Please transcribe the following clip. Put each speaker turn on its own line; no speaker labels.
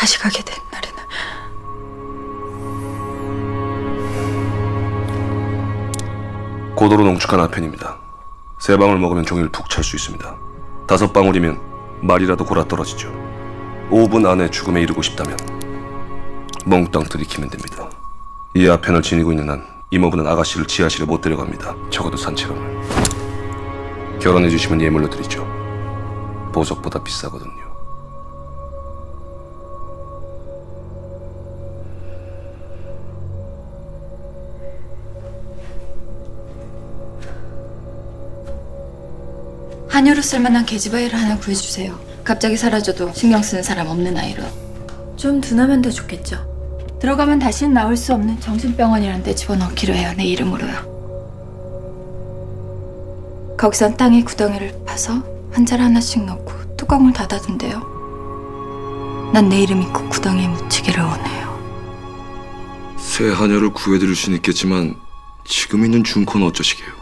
다시 가게 된 날에는
고도로 농축한 아펜입니다. 세 방울 먹으면 종일 푹 찰 수 있습니다. 다섯 방울이면 말이라도 골아 떨어지죠. 5분 안에 죽음에 이르고 싶다면 몽땅 들이키면 됩니다. 이 아펜을 지니고 있는 한 이모부는 아가씨를 지하실에 못 데려갑니다. 적어도 산채로는. 결혼해 주시면 예물로 드리죠. 보석보다 비싸거든요.
한여로 쓸만한 계집아이를 하나 구해주세요. 갑자기 사라져도 신경 쓰는 사람 없는 아이로. 좀 둔하면 더 좋겠죠. 들어가면 다시는 나올 수 없는 정신병원이라는 데 집어넣기로 해요. 내 이름으로요. 거기선 땅에 구덩이를 파서 환자를 하나씩 넣고 뚜껑을 닫아둔대요. 난 내 이름이 그 구덩이에 묻히기를 원해요.
새 하녀를 구해드릴 수는 있겠지만 지금 있는 준코는 어쩌시게요?